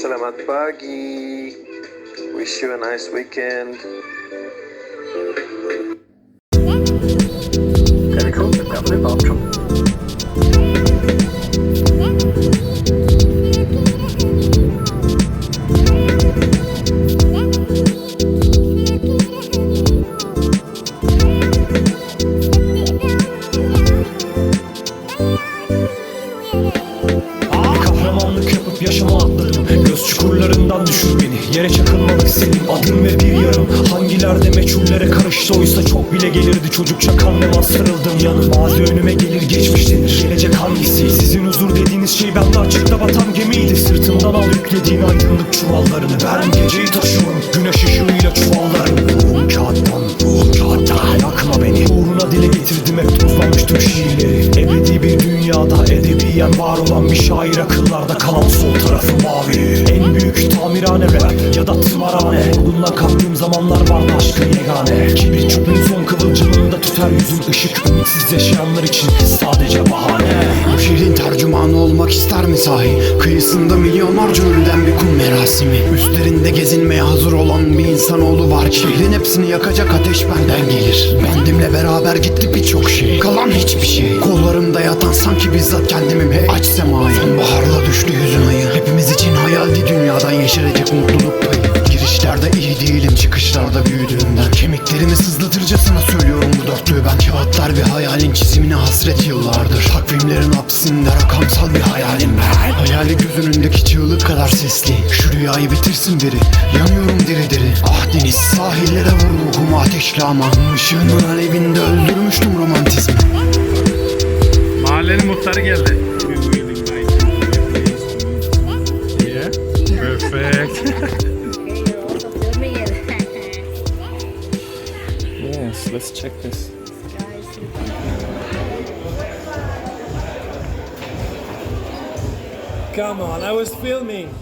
selamat pagi. Wish you a nice weekend. Very cool. Lovely bathroom. Çukurlarından düşür beni Yere çakılmalık senin adın ve bir yarım. Hangilerde meçhullere karıştı oysa çok bile gelirdi. Çocukça kan ve bastırıldım yanım Mazi önüme gelir geçmiş denir. Gelecek hangisi? Sizin huzur dediğiniz şey bende açıkta batan gemiydi. Sırtımdan al yüklediğin aydınlık çuvallarını Ben geceyi taşıyorum. Güneş ışığıyla çuvallarım Ruhum kağıttan, sol tarafı mavi. En büyük tamirhane rap ya da tımarhane. Bundan kalktığım zamanlar vardı aşkın yegane. Kibir çöpün son kıvılcımında tüter yüzün ışık. Ümitsiz yaşayanlar için sadece bahane. Bu şehrin tercümanı olmak ister mi sahi? Kıyısında milyonlarca ölüden bir kum merasimi. Üstlerinde gezinmeye hazır olan bir insanoğlu var. Şehrin hepsini yakacak ateş benden gelir. Bendimle beraber gitti birçok şey. Kalan hiçbir şey. Kollarımda yatan sanki bizzat kendimim hey Aç semayı Sonbaharla düştü yüzün yeşerecek mutluluk payı. Girişlerde iyi değilim çıkışlarda büyüdüğümden Kemiklerimi sızlatırcasına söylüyorum bu dörtlüğü ben. Kağıtlar bir hayalin çizimine hasret yıllardır. Takvimlerin hapsinde rakamsal bir hayalim ben. Hayali göz önündeki çığlık kadar sesli. Şu rüyayı bitirsin biri Yanıyorum diri diri. Ah deniz sahillere vur ruhumu ateşle ama Işığının alevinde öldürmüştüm romantizmi. Mahallenin muhtarı geldi. Let's check this. Come on, I was filming.